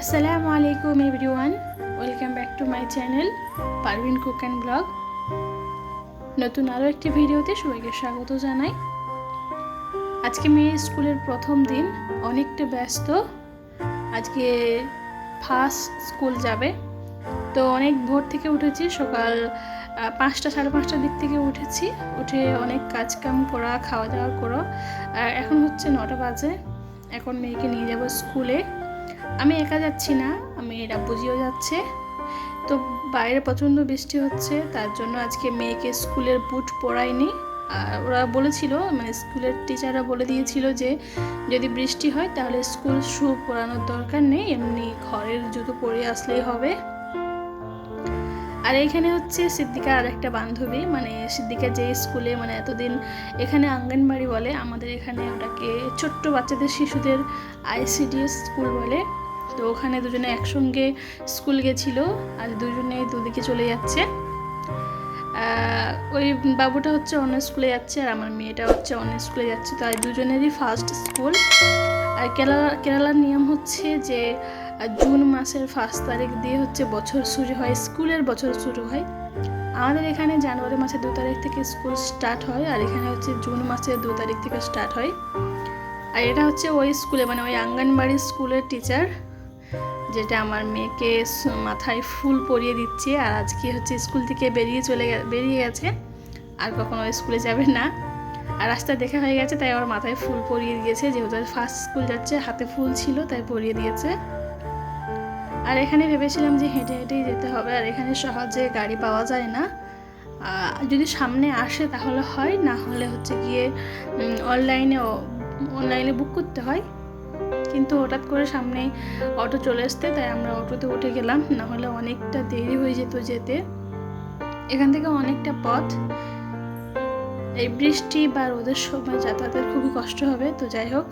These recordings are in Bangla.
আসসালামু আলাইকুম everyone, welcome back to my channel Parvin cook and blog. নতুন আরও একটি ভিডিওতে সবাইকে স্বাগত জানাই। আজকে মেয়ে স্কুলের প্রথম দিন, অনেকটা ব্যস্ত। আজকে ফার্স্ট স্কুল যাবে। তো অনেক ভোর থেকে উঠেছি, সকাল পাঁচটা, সাড়ে পাঁচটার দিক থেকে উঠেছি। উঠে অনেক কাজ কাম করা, খাওয়া দাওয়া করো। এখন হচ্ছে নটা বাজে। এখন মেয়েকে নিয়ে যাব স্কুলে। আমি একা যাচ্ছি না, আমি রাব্বুজিও যাচ্ছে। তো বাইরে প্রচণ্ড বৃষ্টি হচ্ছে, তার জন্য আজকে মেয়েকে স্কুলের বুট পরাইনি। আর ওরা বলেছিল মানে স্কুলের টিচাররা বলে দিয়েছিল যে, যদি বৃষ্টি হয় তাহলে স্কুল শু পরানোর দরকার নেই, এমনি ঘরের জুতো পরে আসলেই হবে। আর এখানে হচ্ছে সিদ্দিকা আর একটা বান্ধবী মানে সিদ্দিকা যে স্কুলে মানে এতদিন এখানে আঙ্গনবাড়ি বলে, আমাদের এখানে ওটাকে ছোট্ট বাচ্চাদের শিশুদের আইসিডিএস স্কুল বলে। তো ওখানে দুজনে একসঙ্গে স্কুল গেছিল আর দুজনে দুদিকে চলে যাচ্ছে। ওই বাবুটা হচ্ছে অন্য স্কুলে যাচ্ছে আর আমার মেয়েটা হচ্ছে অন্য স্কুলে যাচ্ছে। তো আর দুজনেরই ফার্স্ট স্কুল আর কেরালা, কেরালার নিয়ম হচ্ছে যে জুন মাসের ফার্স্ট তারিখ দিয়ে হচ্ছে বছর শুরু হয়, স্কুলের বছর শুরু হয়। আমাদের এখানে জানুয়ারি মাসের দু তারিখ থেকে স্কুল স্টার্ট হয় আর এখানে হচ্ছে জুন মাসের দু তারিখ থেকে স্টার্ট হয়। আর এটা হচ্ছে ওই স্কুলে মানে ওই আঙ্গনবাড়ি স্কুলের টিচার যেটা আমার মেয়েকে মাথায় ফুল পরিয়ে দিচ্ছে আর আজকে হচ্ছে স্কুল থেকে বেরিয়ে চলে বেরিয়ে গেছে। আর কখনো স্কুলে যাবে না। আর রাস্তা দেখা হয়ে গেছে, তাই আমার মাথায় ফুল পরিয়ে দিয়েছে। যেহেতু ফার্স্ট স্কুল যাচ্ছে, হাতে ফুল ছিল, তাই পরিয়ে দিয়েছে। আর এখানে ভেবেছিলাম যে হেঁটে হেঁটেই যেতে হবে, আর এখানে সহজে গাড়ি পাওয়া যায় না। যদি সামনে আসে তাহলে হয়, না হলে হচ্ছে গিয়ে অনলাইনে অনলাইনে বুক করতে হয়। কিন্তু হঠাৎ করে সামনে অটো চলে আসতে, তাই আমরা অটোতে উঠে গেলাম। না হলে অনেকটা দেরি হয়ে যেত যেতে। এখান থেকে অনেকটা পথ। এই বৃষ্টি বা রোদের সময় যাতায়াতের খুবই কষ্ট হবে, তো যাই হোক।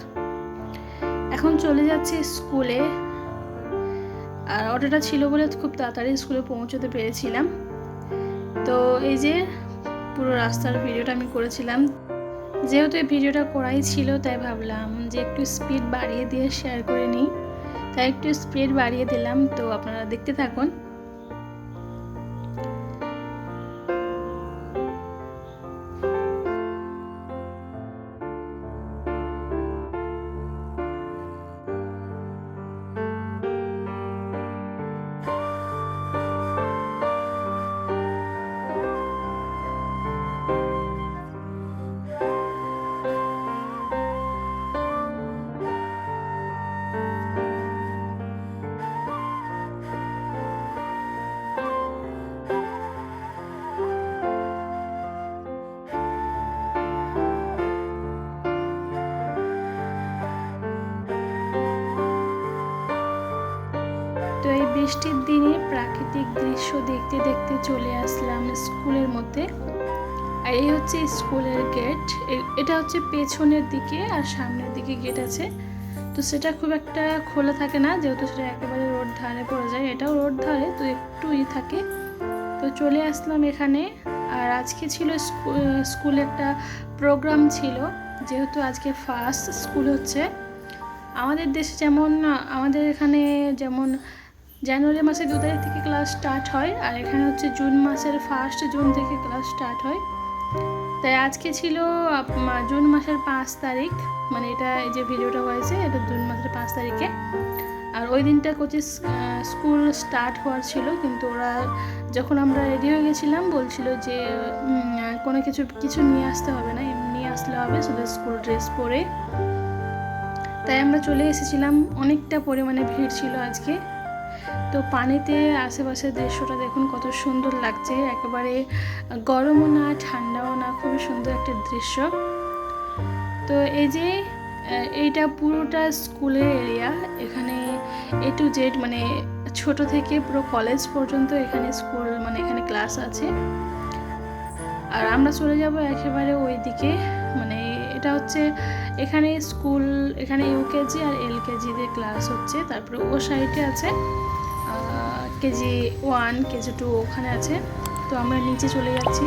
এখন চলে যাচ্ছি স্কুলে। আর অটোটা ছিল বলে খুব তাড়াতাড়ি স্কুলে পৌঁছতে পেরেছিলাম। তো এই যে পুরো রাস্তার ভিডিওটা আমি করেছিলাম। যেহেতু এই ভিডিওটা করাই ছিল, তাই ভাবলাম যে একটু স্পিড বাড়িয়ে দিয়ে শেয়ার করে নিই। তাই একটু স্পিড বাড়িয়ে দিলাম। তো আপনারা দেখতে থাকুন। বৃষ্টির দিনে প্রাকৃতিক দৃশ্য দেখতে দেখতে চলে আসলাম স্কুলের মধ্যে। আর এই হচ্ছে স্কুলের গেট। এটা হচ্ছে পেছনের দিকে আর সামনের দিকে গেট আছে। তো সেটা খুব একটা খোলা থাকে না, যেহেতু সেটা একেবারে রোড ধারে পড়ে যায়। এটাও রোড ধারে, তো একটু ই থাকে। তো চলে আসলাম এখানে। আর আজকে ছিল স্কু- স্কুলে একটা প্রোগ্রাম ছিল, যেহেতু আজকে ফার্স্ট স্কুল হচ্ছে। আমাদের দেশে যেমন, আমাদের এখানে যেমন জানুয়ারি মাসের দু তারিখ থেকে ক্লাস স্টার্ট হয় আর এখানে হচ্ছে জুন মাসের ফার্স্ট জুন থেকে ক্লাস স্টার্ট হয়। তাই আজকে ছিল জুন মাসের পাঁচ তারিখ মানে এটা এই যে ভিডিওটা হয়েছে, এটা জুন মাসের পাঁচ তারিখে। আর ওই দিনটা কোচিস স্কুল স্টার্ট হওয়ার ছিল, কিন্তু ওরা যখন আমরা রেডি হয়ে গেছিলাম, বলছিল যে কোনো কিছু কিছু নিয়ে আসতে হবে না, এমনি আসলে হবে, শুধু স্কুল ড্রেস পরে। তাই আমরা চলে এসেছিলাম, অনেকটা পরিমাণে ভিড় ছিল আজকে। তো পানিতে আশেপাশের দৃশ্যটা দেখুন কত সুন্দর লাগছে। একেবারে গরমও না, ঠান্ডাও না, খুবই সুন্দর একটা দৃশ্য। তো এই যে এইটা পুরোটা স্কুলের এরিয়া। এখানে এ টু জেড মানে ছোট থেকে পুরো কলেজ পর্যন্ত এখানে স্কুল মানে এখানে ক্লাস আছে। আর আমরা চলে যাব একেবারে ওই দিকে মানে এটা হচ্ছে এখানে স্কুল, এখানে ইউকেজি আর এলকেজিদের ক্লাস হচ্ছে। তারপরে ও সাইডে আছে। কেজি ওয়ান, কেজি টু ওখানে আছে। তো আমরা নিচে চলে যাচ্ছি,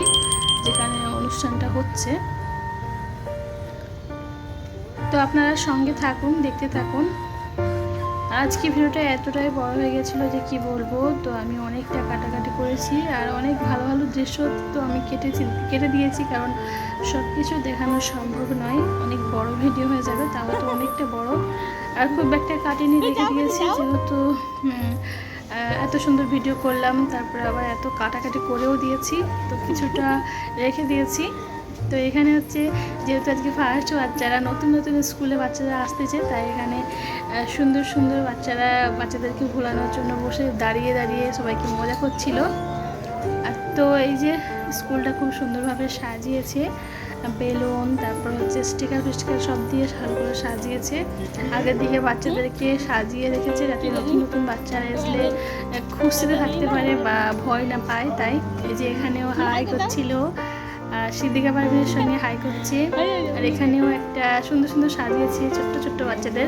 যেখানে অনুষ্ঠানটা হচ্ছে। তো আপনারা সঙ্গে থাকুন, দেখতে থাকুন। আজকে ভিডিওটা এতটাই বড় হয়ে গেছিল যে কি বলব, তো আমি অনেকটা কাটাকাটি করেছি। আর অনেক ভালো ভালো দৃশ্য তো আমি কেটেছি, কেটে দিয়েছি, কারণ সব কিছু দেখানো সম্ভব নয়। অনেক বড় ভিডিও হয়ে যাবে তাও তো অনেকটা বড়। আর খুব একটা কাটিনি রেখে দিয়েছি, যেহেতু এত সুন্দর ভিডিও করলাম, তারপরে আবার এত কাটাকাটি করেও দিয়েছি, তো কিছুটা রেখে দিয়েছি। তো এখানে হচ্ছে, যেহেতু আজকে ফার্স্ট বাচ্চারা নতুন নতুন স্কুলে বাচ্চারা আসতেছে তাই এখানে সুন্দর সুন্দর বাচ্চারা, বাচ্চাদেরকে ভোলানোর জন্য বসে দাঁড়িয়ে দাঁড়িয়ে সবাইকে মজা করছিল। আর তো এই যে, স্কুলটা খুব সুন্দরভাবে সাজিয়েছে। বেলুন, তারপর হচ্ছে স্টিকার ফিস্টিকার সব দিয়ে করে সাজিয়েছে। আগের দিকে বাচ্চাদেরকে সাজিয়ে রেখেছে যাতে নতুন নতুন বাচ্চারা আসলে খুশিতে থাকতে পারে বা ভয় না পায়। তাই এই যে এখানেও হাই করছিল, আর সিদ্দিকা পারভিনের সঙ্গে হাই করছে। আর এখানেও একটা সুন্দর সুন্দর সাজিয়েছে ছোট্ট ছোট্ট বাচ্চাদের।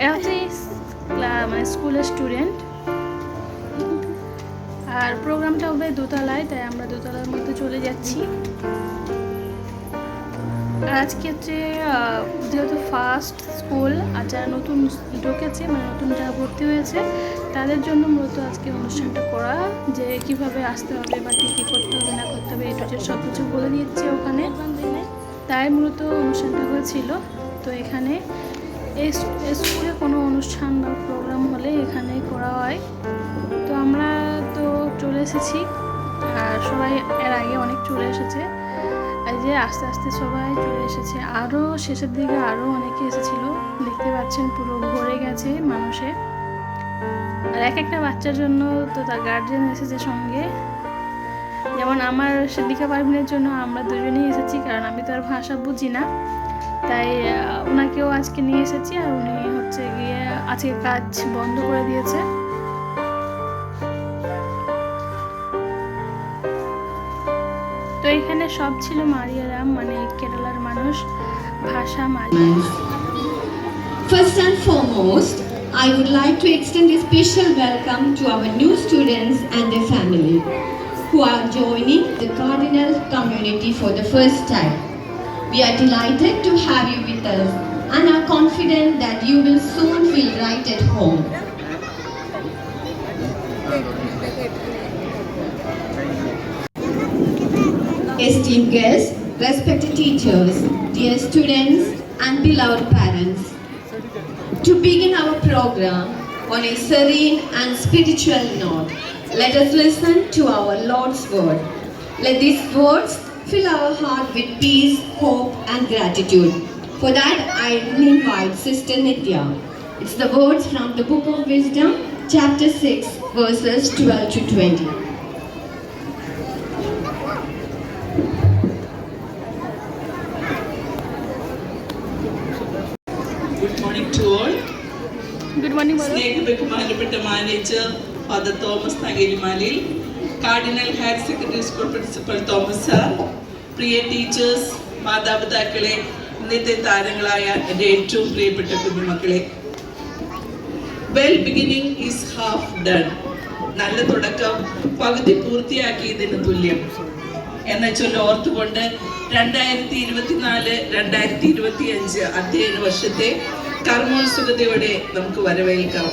এরা হচ্ছে মানে স্কুলের স্টুডেন্ট আর প্রোগ্রামটা হবে দোতলায়, তাই আমরা দোতলার মধ্যে চলে যাচ্ছি। আজকে হচ্ছে যেহেতু ফার্স্ট স্কুল আর যারা নতুন ঢুকেছে মানে নতুন যারা ভর্তি হয়েছে, তাদের জন্য মূলত আজকে অনুষ্ঠানটা করা, যে কীভাবে আসতে হবে বা কী কী করতে হবে, না করতে হবে এটা সব কিছু বলে দিচ্ছে ওখানে। তাই মূলত অনুষ্ঠানটা হয়েছিল। তো এখানে এই স্কুলে কোনো অনুষ্ঠান বা প্রোগ্রাম হলে এখানে করা হয়। তো আমরা তো চলে এসেছি, আর সবাই এর আগে অনেক চলে এসেছে। এই যে আস্তে আস্তে সবাই চলে এসেছে। আরও শেষের দিকে আরও অনেকে এসেছিল। দেখতে পাচ্ছেন পুরো ভরে গেছে মানুষে। আর এক একটা বাচ্চার জন্য তো তার গার্জেন এসেছে সঙ্গে। যেমন আমার সিদ্দিকা পারভিনের জন্য আমরা দুজনেই এসেছি, কারণ আমি তো আর ভাষা বুঝি না। তাই ওনাকেও আজকে নিয়ে এসেছি আর উনি হচ্ছে গিয়ে আজকে কাজ বন্ধ করে দিয়েছে। তো এখানে সব ছিল মারিয়ারাম মানে কেরালার মানুষ ভাষা মারি First and foremost, I would like to extend a special welcome to our new students and their family who are joining the Cardinal community for the first time. We are delighted to have you with us and are confident that you will soon feel right at home. Esteemed guests, respected teachers, dear students, and beloved parents, to begin our program on a serene and spiritual note, let us listen to our Lord's word. Let these words fill our heart with peace, hope, and gratitude. For that, I invite Sister Nitya. It's the words from the Book of Wisdom, chapter 6, verses 12 to 20. Manager father Thomas Nagelimalil cardinal higher secondary school principal Thomas sir Priya teachers മാതാപിതാക്കളെ ഇന്നത്തെ താരങ്ങളായ എന്റെ ഏറ്റവും പ്രിയപ്പെട്ട കുഞ്ഞുമക്കളെ. Well beginning is half done നല്ല തുടക്കം പകുതി പൂർത്തിയാക്കിയതിന് തുല്യം. എന്ന ചൊല്ല് ഓർത്തുകൊണ്ട് രണ്ടായിരത്തി ഇരുപത്തിനാല് രണ്ടായിരത്തി ഇരുപത്തി അഞ്ച് അധ്യയന വർഷത്തെ കർമ്മോത്സുകതയോടെ നമുക്ക് വരവേൽക്കാം.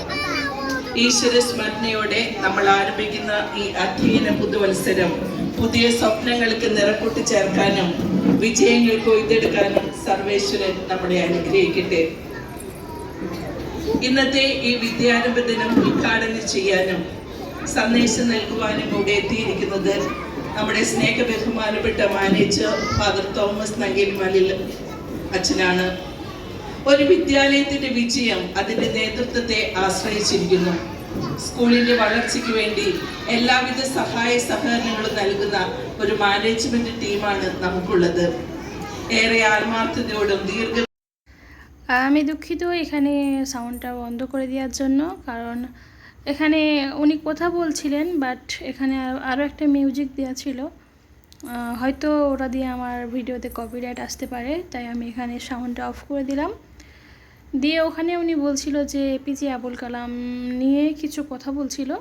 ഈശ്വര സ്മരണയോടെ നമ്മൾ ആരംഭിക്കുന്ന ഈ അധ്യയന പുതുവത്സരം. പുതിയ സ്വപ്നങ്ങൾക്ക് നിറക്കൂട്ടി ചേർക്കാനും വിജയങ്ങൾ കൊയ്തെടുക്കാനും സർവേശ്വരൻ നമ്മളെ അനുഗ്രഹിക്കട്ടെ. ഇന്നത്തെ ഈ വിദ്യാരംഭ ദിനം ഉദ്ഘാടനം ചെയ്യാനും സന്ദേശം നൽകുവാനും കൂടെ എത്തിയിരിക്കുന്നത് നമ്മുടെ സ്നേഹ ബഹുമാനപ്പെട്ട മാനേജർ ഫാദർ തോമസ് നങ്കേൽമലിൽ അച്ഛനാണ്. ഒരു വിദ്യാലയത്തിന്റെ വിജയം അതിന്റെ നേതൃത്വത്തെ ആശ്രയിച്ചിരിക്കുന്നു സ്കൂളിന്റെ വളർച്ചയ്ക്ക് വേണ്ടി എല്ലാവിധ സഹായ സഹകരണങ്ങളും നൽകുന്ന ഒരു മാനേജ്മെന്റ് ടീമാണ് നമുക്കുള്ളത് ഏറെ ആത്മാർത്ഥതയോടും দীর্ঘ আমি দুঃখিত এখানে সাউন্ডটা বন্ধ করে দেওয়ার জন্য কারণ এখানে উনি কথা বলছিলেন বাট এখানে আরও- আরও একটা মিউজিক দেওয়া ছিল আহ, হয়তো ওটা দিয়ে আমার ভিডিওতে কপিরাইট আসতে পারে তাই আমি এখানে সাউন্ডটা অফ করে দিলাম দিয়ে ওখানে উনি বলছিল যে এপিজে আবুল কালাম নিয়ে কিছু কথা বলছিল।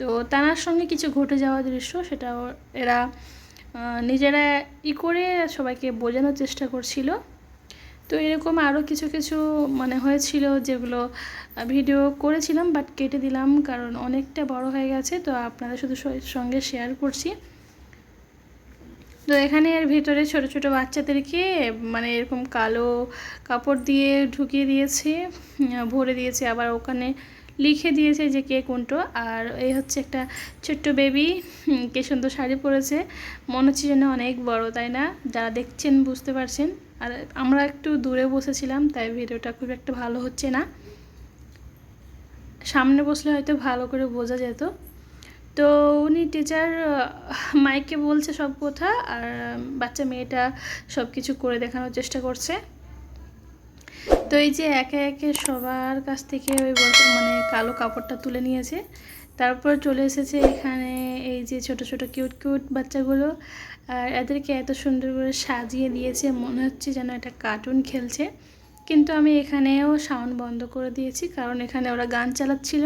তো তানার সঙ্গে কিছু ঘটে যাওয়া দৃশ্য, সেটা এরা নিজেরা ই করে সবাইকে বোঝানোর চেষ্টা করছিল। তো এরকম আরও কিছু কিছু মানে হয়েছিল যেগুলো ভিডিও করেছিলাম, বাট কেটে দিলাম, কারণ অনেকটা বড় হয়ে গেছে। তো আপনাদের শুধু সঙ্গে শেয়ার করছি। তো এখানে এর ভিতরে ছোট ছোট বাচ্চাদেরকে মানে এরকম কালো কাপড় দিয়ে ঢুকিয়ে দিয়েছে ভরে দিয়েছে, আবার ওখানে লিখে দিয়েছে যে কে কোনটো। আর এই হচ্ছে একটা ছোট্ট বেবি কে সুন্দর শাড়ি পরেছে। মনে হচ্ছে যেন অনেক বড়, তাই না? যারা দেখছেন বুঝতে পারছেন। আর আমরা একটু দূরে বসেছিলাম, তাই ভিডিওটা খুব একটা ভালো হচ্ছে না। সামনে বসলে হয়তো ভালো করে বোঝা যেত। তো উনি টিচার মাইকে বলছে সব কথা আর বাচ্চা মেয়েটা সব কিছু করে দেখানোর চেষ্টা করছে। তো এই যে একে একে সবার কাছ থেকে ওই মানে কালো কাপড়টা তুলে নিয়েছে। তারপর চলে এসেছে এখানে এই যে ছোট ছোট কিউট কিউট বাচ্চাগুলো। আর এদেরকে এত সুন্দর করে সাজিয়ে দিয়েছে, মনে হচ্ছে যেন একটা কার্টুন খেলছে। কিন্তু আমি এখানেও সাউন্ড বন্ধ করে দিয়েছি, কারণ এখানে ওরা গান চালাচ্ছিল।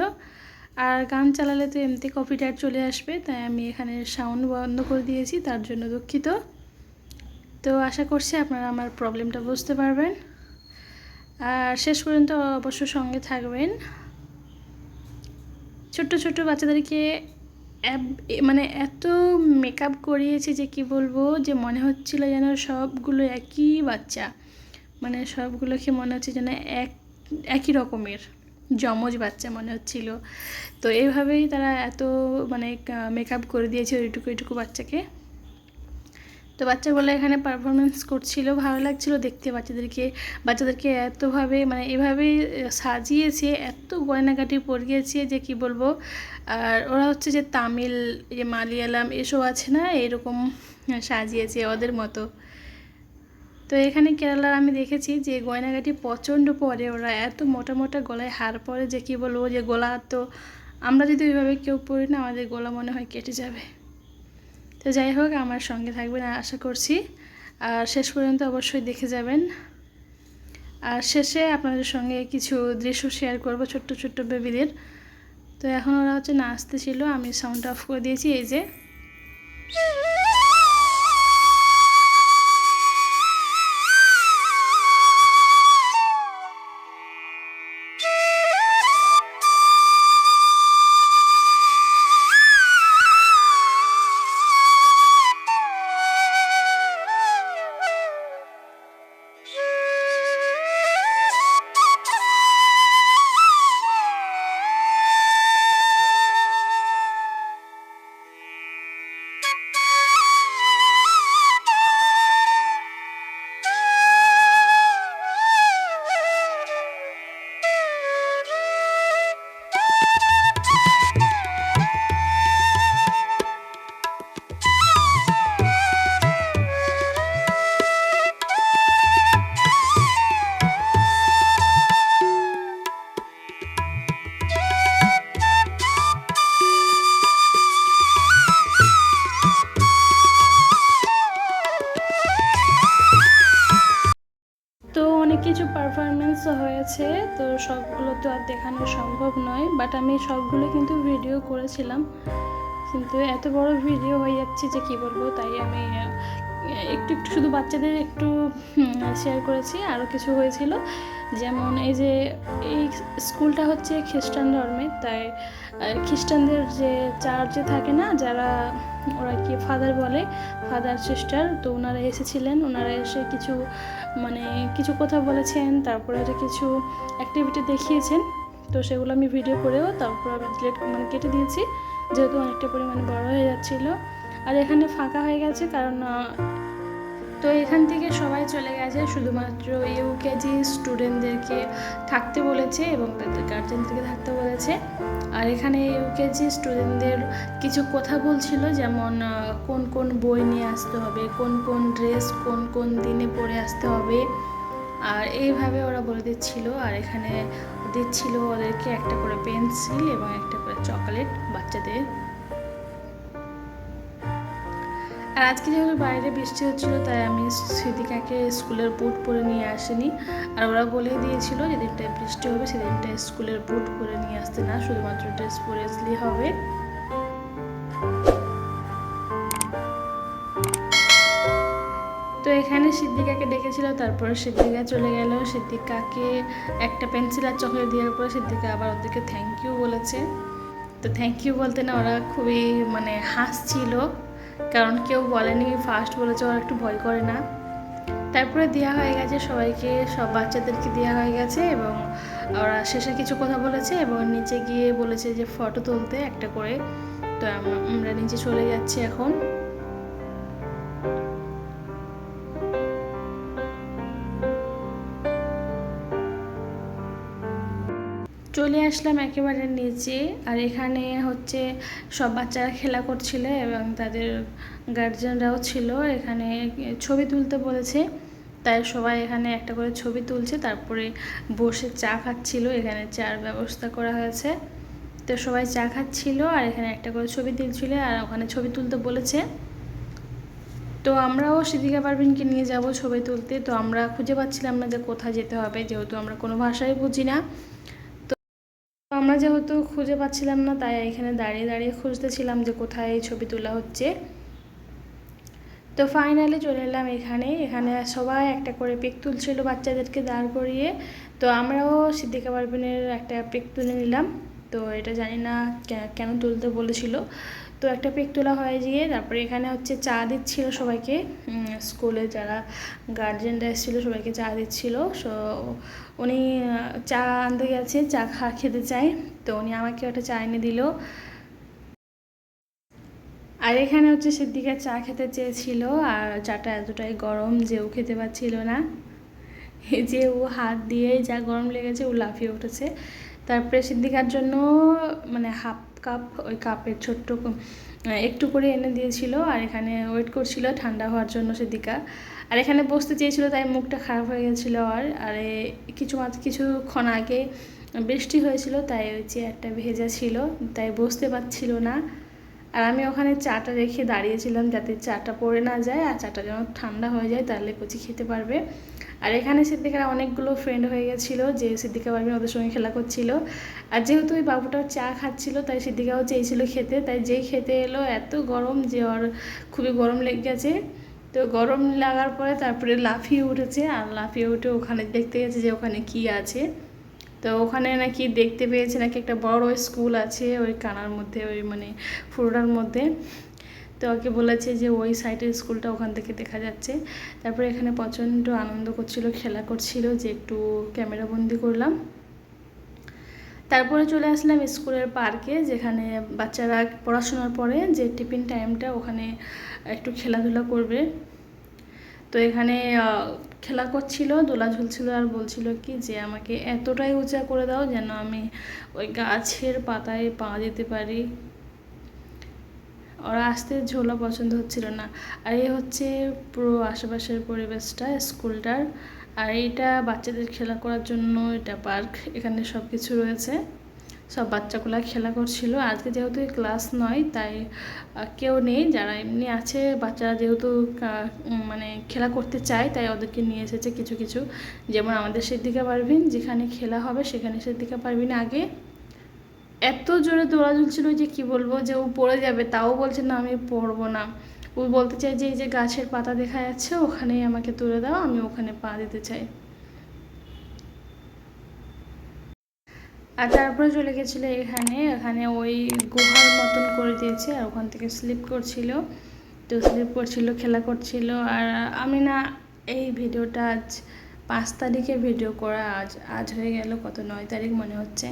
আর গান চালালে তো এমনি কপিটাইট চলে আসবে, তাই আমি এখানে সাউন্ড বন্ধ করে দিয়েছি, তার জন্য দুঃখিত। তো আশা করছি আপনারা আমার প্রবলেমটা বুঝতে পারবেন। আর শেষ পর্যন্ত অবশ্য সঙ্গে থাকবেন। ছোট্ট ছোট্ট বাচ্চাদেরকে মানে এত মেকআপ করিয়েছে যে কি বলব, যে মনে হচ্ছিল যেন সবগুলো একই বাচ্চা। মানে সবগুলোকে মনে হচ্ছে যেন এক, একই রকমের। যমজ বাচ্চা মনে হচ্ছিল। তো এইভাবেই তারা এত মানে মেকআপ করে দিয়েছে ওইটুকু ওইটুকু বাচ্চাকে। তো বাচ্চাগুলো এখানে পারফরমেন্স করছিল, ভালো লাগছিল দেখতে বাচ্চাদেরকে। বাচ্চাদেরকে এতভাবে মানে এভাবে সাজিয়েছে, এত গয়নাগাটি পরিয়েছে যে কি বলব, আর ওরা হচ্ছে যে তামিল যে মালিয়ালাম এসব আছে না, এরকম সাজিয়েছে ওদের মতো। তো এখানে কেরালার আমি দেখেছি যে গয়নাগাটি প্রচণ্ড পরে, ওরা এত মোটা মোটা গলায় হার পরে যে কি বলব, যে গলা তো আমরা যদি ওইভাবে কেউ পড়ি না, আমাদের গলা মনে হয় কেটে যাবে। তো যাই হোক, আমার সঙ্গে থাকবেন আশা করছি। আর শেষ পর্যন্ত অবশ্যই দেখে যাবেন। আর শেষে আপনাদের সঙ্গে কিছু দৃশ্য শেয়ার করব ছোট্ট ছোট্ট বেবিদের তো এখন ওরা হচ্ছে নাচতে ছিল, আমি সাউন্ড অফ করে দিয়েছি, এই যে। তো আর দেখানো সম্ভব নয় বাট আমি সবগুলো কিন্তু ভিডিও করেছিলাম। কিন্তু এত বড় ভিডিও হয়ে যাচ্ছে যে কি বলব, তাই আমি একটু একটু শুধু বাচ্চাদের একটু শেয়ার করেছি আরও কিছু হয়েছিল। যেমন এই যে এই স্কুলটা হচ্ছে খ্রিস্টান ধর্মের তাই খ্রিস্টানদের যে চার্চে থাকে না, যারা ওরা কি ফাদার বলে, ফাদার, সিস্টার, তো ওনারা এসেছিলেন, ওনারা এসে কিছু মানে কিছু কথা বলেছেন, তারপরে কিছু অ্যাক্টিভিটি দেখিয়েছেন, তো সেগুলো আমি ভিডিও করেও তারপর আমি ডিলেট মানে কেটে দিয়েছি, যেহেতু অনেকটা পরিমাণে বড় হয়ে যাচ্ছিল। আর এখানে ফাঁকা হয়ে গেছে কারণ তো এখান থেকে সবাই চলে গেছে, শুধুমাত্র ইউকেজি স্টুডেন্টদেরকে থাকতে বলেছে এবং তাদের গার্জেনদেরকে থাকতে বলেছে। আর এখানে ইউকেজি স্টুডেন্টদের কিছু কথা বলছিল, যেমন কোন কোন বই নিয়ে আসতে হবে, কোন কোন ড্রেস কোন কোন দিনে পরে আসতে হবে। আর এইভাবে ওরা বলে দিচ্ছিল, আর এখানে দিচ্ছিল ওদেরকে একটা করে পেন্সিল এবং একটা করে চকলেট বাচ্চাদের। আর আজকে যেহেতু বাইরে বৃষ্টি হচ্ছিল, তাই আমি স্মৃতিকাকে স্কুলের বুট পরে নিয়ে আসিনি। আর ওরা বলেই দিয়েছিল যেদিনটায় বৃষ্টি হবে, সেদিনটায় স্কুলের বুট পরে নিয়ে আসতে না, শুধুমাত্র ড্রেস পরে আসলেই হবে। তো এখানে সিদ্দিকাকে ডেকেছিল, তারপরে সিদ্দিকা চলে গেল। সিদ্দিকাকে একটা পেন্সিল আর চকলেট দেওয়ার পরে সিদ্দিকা আবার ওদেরকে থ্যাংক ইউ বলেছে। তো থ্যাংক ইউ বলতে না, ওরা খুবই মানে হাসছিল। কারণ কেউ বলেনি ফার্স্ট বলেছে, ওরা একটু ভয় করে না। তারপরে দেওয়া হয়ে গেছে, সবাইকে, সব বাচ্চাদেরকে দেওয়া হয়ে গেছে এবং ওরা শেষে কিছু কথা বলেছে এবং নিচে গিয়ে বলেছে যে ফটো তুলতে একটা করে। তো আমরা নিচে চলে যাচ্ছি এখন। চলে আসলাম একেবারে নিচে আর এখানে হচ্ছে সব বাচ্চারা খেলা করছিল এবং তাদের গার্জেনরাও ছিল। এখানে ছবি তুলতে বলেছে, তাই সবাই এখানে একটা করে ছবি তুলছে, তারপরে বসে চা খাচ্ছিল। এখানে চার ব্যবস্থা করা হয়েছে। তো সবাই চা খাচ্ছিল আর এখানে একটা করে ছবি তুলছিল আর ওখানে ছবি তুলতে বলেছে। তো আমরাও সিদ্দিকা পারভিনকে নিয়ে যাব ছবি তুলতে। তো আমরা খুঁজে পাচ্ছিলাম না যে কোথায় যেতে হবে, যেহেতু আমরা কোনো ভাষাই বুঝি না। আমরা যেহেতু খুঁজে পাচ্ছিলাম না, তাই এখানে দাঁড়িয়ে দাঁড়িয়ে খুঁজতেছিলাম যে কোথায় ছবি তোলা হচ্ছে। তো ফাইনালি চলে এলাম এখানে। এখানে সবাই একটা করে পিক তুলছিল বাচ্চাদেরকে দাঁড় করিয়ে। তো আমরাও সিদ্দিকা পারভিনের একটা পিক তুলে নিলাম। তো এটা জানি না কেন তুলতে বলেছিল। তো একটা পিক তোলা হয়ে গিয়ে, তারপরে এখানে হচ্ছে চা দিচ্ছিল সবাইকে। স্কুলে যারা গার্জেনরা এসেছিল সবাইকে চা দিচ্ছিল। সো উনি, চা আনতে গেছে, চা খা, খেতে চায়। তো উনি আমাকে একটা চা এনে দিল। আর এখানে হচ্ছে সিদ্দিকা চা খেতে চেয়েছিল, আর চাটা এতটাই গরম যে ও খেতে পারছিল না। যে ও হাত দিয়ে যা গরম লেগেছে, ও লাফিয়ে উঠেছে। তারপরে সিদ্দিকার জন্য মানে হাফ কাপ ওই কাপের ছোট্ট একটু করে এনে দিয়েছিল আর এখানে ওয়েট করছিল, ঠান্ডা হওয়ার জন্য সিদ্দিকা আর এখানে বসতে চেয়েছিল, তাই মুখটা খারাপ হয়ে গেছিল আর আর কিছু কিছুক্ষণ আগে বৃষ্টি হয়েছিল, তাই ওই চেয়ারটা ভেজা ছিল, তাই বসতে পারছিল না। আর আমি ওখানে চাটা রেখে দাঁড়িয়েছিলাম যাতে চাটা পড়ে না যায়, আর চাটা যেন ঠান্ডা হয়ে যায়, তাহলে কচি খেতে পারবে। আর এখানে সিদ্দিকার অনেকগুলো ফ্রেন্ড হয়ে গেছিল যে সিদ্দিকা পারবে ওদের সঙ্গে খেলা করছিল। আর যেহেতু ওই বাবুটাও চা খাচ্ছিল, তাই সিদ্দিকাও চেয়েছিল খেতে, তাই যেই খেতে এলো, এত গরম যে ওর খুবই গরম লেগে গেছে। তো গরম লাগার পরে তারপরে লাফিয়ে উঠেছে, আর লাফিয়ে উঠে ওখানে দেখতে গেছে যে ওখানে কি আছে। তো ওখানে নাকি দেখতে পেয়েছে নাকি একটা বড় স্কুল আছে ওই কানার মধ্যে, ওই মানে ফুরোটার মধ্যে। তো ওকে বলেছে যে ওই সাইডের স্কুলটা ওখান থেকে দেখা যাচ্ছে। তারপরে এখানে প্রচণ্ড আনন্দ করছিল, খেলা করছিল যে একটু ক্যামেরা বন্দি করলাম। তারপরে চলে আসলাম স্কুলের পার্কে, যেখানে বাচ্চারা পড়াশোনার পরে যে টিফিন টাইমটা ওখানে একটু খেলাধুলা করবে। তো এখানে খেলা করছিল, দোলা ঝুলছিল আর বলছিল কি যে আমাকে এতটাই উঁচা করে দাও যেন আমি ওই গাছের পাতায় পা দিতে পারি। ওরা আসতে ঝোলা পছন্দ হচ্ছিল না। আর এই হচ্ছে পুরো আশেপাশের পরিবেশটা, স্কুলটার। আর এইটা বাচ্চাদের খেলা করার জন্য এটা পার্ক, এখানে সব কিছু রয়েছে। সব বাচ্চাগুলা খেলা করছিল। আজকে যেহেতু ক্লাস নয়, তাই কেউ নেই। যারা এমনি আছে, বাচ্চারা যেহেতু মানে খেলা করতে চায়, তাই ওদেরকে নিয়ে এসেছে কিছু কিছু। যেমন আমাদের সিদ্দিকা পারভিন, যেখানে খেলা হবে, সেখানে সিদ্দিকা পারভিন আগে। এত জোরে দৌড়া ঝুলছিল যে কি বলব? যে ও পড়ে যাবে, তাও বলছে, না, আমি পড়ব না। ও বলতে চাই যে, এই যে গাছের পাতা দেখা যাচ্ছে, ওখানেই আমাকে তুলে দাও, আমি ওখানে পা দিতে চাই। আর তারপরে চলে গেছিল এখানে এখানে ওই গুহার মতন করে দিয়েছে, আর ওখান থেকে স্লিপ করছিল। তো স্লিপ করছিল, খেলা করছিল, আর আমি না, এই ভিডিওটা আজ পাঁচ তারিখে ভিডিও করা, আজ আজ হয়ে গেল, কত নয় তারিখ মনে হচ্ছে।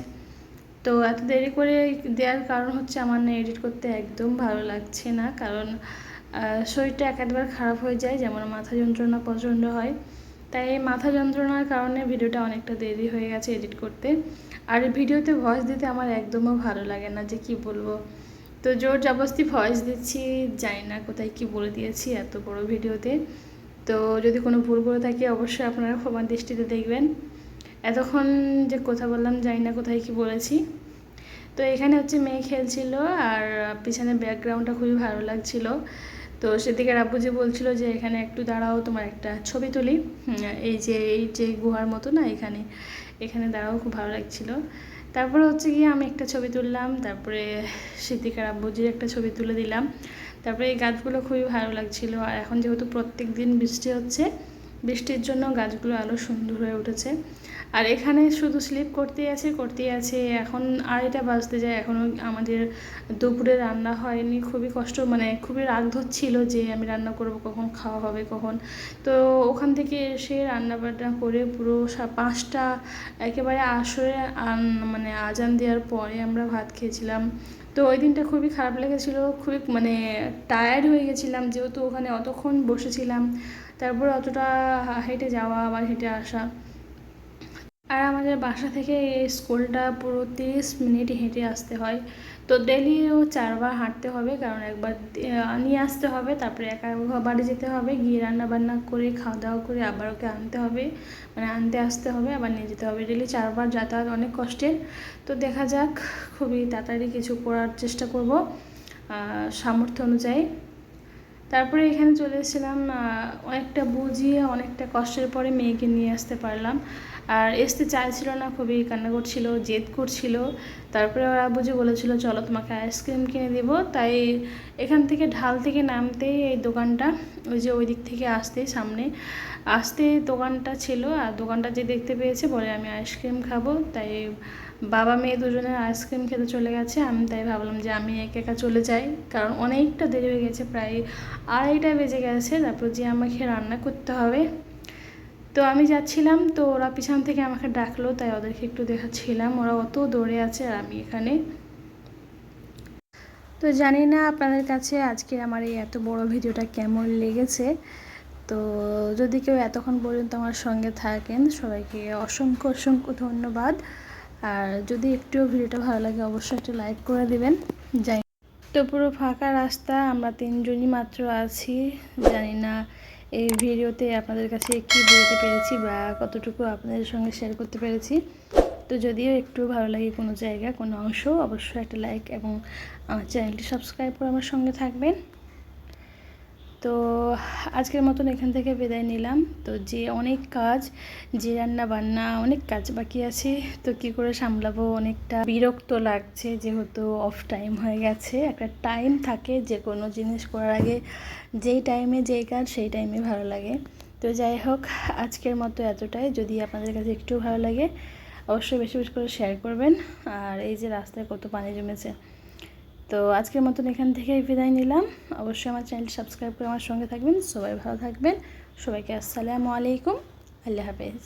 তো এত দেরি করে দেওয়ার কারণ হচ্ছে আমার না এডিট করতে একদম ভালো লাগছে না। কারণ শরীরটা এক একবার খারাপ হয়ে যায়, যেমন মাথা যন্ত্রণা প্রচণ্ড হয়। তাই মাথা যন্ত্রণার কারণে ভিডিওটা অনেকটা দেরি হয়ে গেছে এডিট করতে। আর ভিডিওতে ভয়েস দিতে আমার একদমও ভালো লাগে না যে কি বলব। তো জোর জবরদস্তি ভয়েস দিচ্ছি, জানি না কোথায় কি বলে দিয়েছি এত বড় ভিডিওতে। তো যদি কোনো ভুল করে থাকি, অবশ্যই আপনারা ক্ষমা দৃষ্টিতে দেখবেন। এতক্ষণ যে কথা বললাম, জানি না কোথায় কি বলেছি। তো এখানে হচ্ছে মেয়ে খেলছিল আর পিছনে ব্যাকগ্রাউন্ডটা খুবই ভালো লাগছিল। তো সেদিকে আব্বুজি বলছিল যে, এখানে একটু দাঁড়াও, তোমার একটা ছবি তুলি। এই যে এই যে গুহার মতো না, এখানে। এখানে দাঁড়াও, খুব ভালো লাগছিল। তারপরে হচ্ছে গিয়ে আমি একটা ছবি তুললাম, তারপরে সিদ্দিকার আব্বুজির একটা ছবি তুলে দিলাম। তারপরে এই গাছগুলো খুবই ভালো লাগছিল। আর এখন যেহেতু প্রত্যেক দিন বৃষ্টি হচ্ছে বৃষ্টির জন্য গাছগুলো আরও সুন্দর হয়ে উঠেছে। আর এখানে শুধু স্লিপ করতেই আছে করতেই আছে। এখন আড়াইটা বাজতে যায় এখনও আমাদের দুপুরে রান্না হয়নি। খুবই কষ্ট মানে খুবই রাগ ধরছিল যে আমি রান্না করব কখন, খাওয়া হবে কখন। তো ওখান থেকে এসে রান্না বান্না করে পুরো পাঁচটা একেবারে আসরে মানে আজান দেওয়ার পরে আমরা ভাত খেয়েছিলাম। তো ওই দিনটা খুবই খারাপ লেগেছিলো, খুবই মানে টায়ার্ড হয়ে গেছিলাম যেহেতু ওখানে অতক্ষণ বসেছিলাম। তারপর অতটা হেঁটে যাওয়া আবার হেঁটে আসা। আর আমাদের বাসা থেকে এই স্কুলটা পুরো তিরিশ মিনিট হেঁটে আসতে হয়। তো ডেলিও চারবার হাঁটতে হবে, কারণ একবার নিয়ে আসতে হবে, তারপরে একা বাড়ি যেতে হবে, গিয়ে রান্না বান্না করে খাওয়া দাওয়া করে আবার ওকে আনতে হবে। মানে আনতে আসতে হবে, আবার নিয়ে যেতে হবে। ডেলি চারবার যাতায়াত অনেক কষ্টের। তো দেখা যাক, খুবই তাড়াতাড়ি কিছু করার চেষ্টা করব সামর্থ্য অনুযায়ী। তারপরে এখানে চলে এসেছিলাম অনেকটা বুঝিয়ে, অনেকটা কষ্টের পরে মেয়েকে নিয়ে আসতে পারলাম। আর আসতে চাইছিল না, খুবই কান্না করছিল, জেদ করছিল। তারপরে ওরা বুঝে বলেছিল, চলো তোমাকে আইসক্রিম কিনে দেব। তাই এখান থেকে ঢাল থেকে নামতেই এই দোকানটা, ওই যে ওই দিক থেকে আসতে, সামনে আসতে দোকানটা ছিল। আর দোকানটা যে দেখতে পেয়েছে, বলে আমি আইসক্রিম খাব। তাই বাবা মেয়ে দুজনে আইসক্রিম খেতে চলে গেছে, আমি তাই ভাবলাম যে আমি একা একা চলে যাই, কারণ অনেকটা দেরি হয়ে গেছে, প্রায় আড়াইটা বেজে গেছে, তারপর যে আমাকে রান্না করতে হবে। তো আমি যাচ্ছিলাম, তো ওরা পিছন থেকে আমাকে ডাকলো, তাই ওদেরকে একটু দেখাচ্ছিলাম, ওরা অত দৌড়ে আছে আর আমি এখানে। তো জানি না আপনাদের কাছে আজকের আমার এই এত বড় ভিডিওটা কেমন লেগেছে, তো যদি কেউ এতক্ষণ পর্যন্ত আমার সঙ্গে থাকেন, সবাইকে অসংখ্য অসংখ্য ধন্যবাদ। আর যদি একটু ভিডিওটা ভালো লাগে, অবশ্যই একটা লাইক করে দেবেন। যাই তো পুরো ফাঁকা রাস্তা, আমরা তিনজনই মাত্র আছি। জানি না এই ভিডিওতে আপনাদের কাছে কী বলতে পেরেছি বা কতটুকু আপনাদের সঙ্গে শেয়ার করতে পেরেছি। তো যদিও একটু ভালো লাগে কোনো জায়গা, কোনো অংশ, অবশ্যই একটা লাইক এবং আমার চ্যানেলটি সাবস্ক্রাইব করে আমার সঙ্গে থাকবেন। তো আজকের মতন এখান থেকে বিদায় নিলাম। তো যে অনেক কাজ, যে রান্না বান্না অনেক কাজ বাকি আছে, তো কি করে সামলাবো? অনেকটা বিরক্ত লাগছে যেহেতু অফ টাইম হয়ে গেছে। একটা টাইম থাকে যে কোনো জিনিস করার আগে, যেই টাইমে যেই কাজ, সেই টাইমে ভালো লাগে। তো যাই হোক, আজকের মতো এতটাই। যদি আপনাদের কাছে একটু ভালো লাগে, অবশ্যই বেশি বেশি করে শেয়ার করবেন। আর এই যে রাস্তায় কত পানি জমেছে তো আজকের মতন এখান থেকেই বিদায় নিলাম। অবশ্যই আমার চ্যানেলটি সাবস্ক্রাইব করে আমার সঙ্গে থাকবেন। সবাই ভালো থাকবেন। সবাইকে আসসালামু আলাইকুম। আল্লাহ হাফেজ।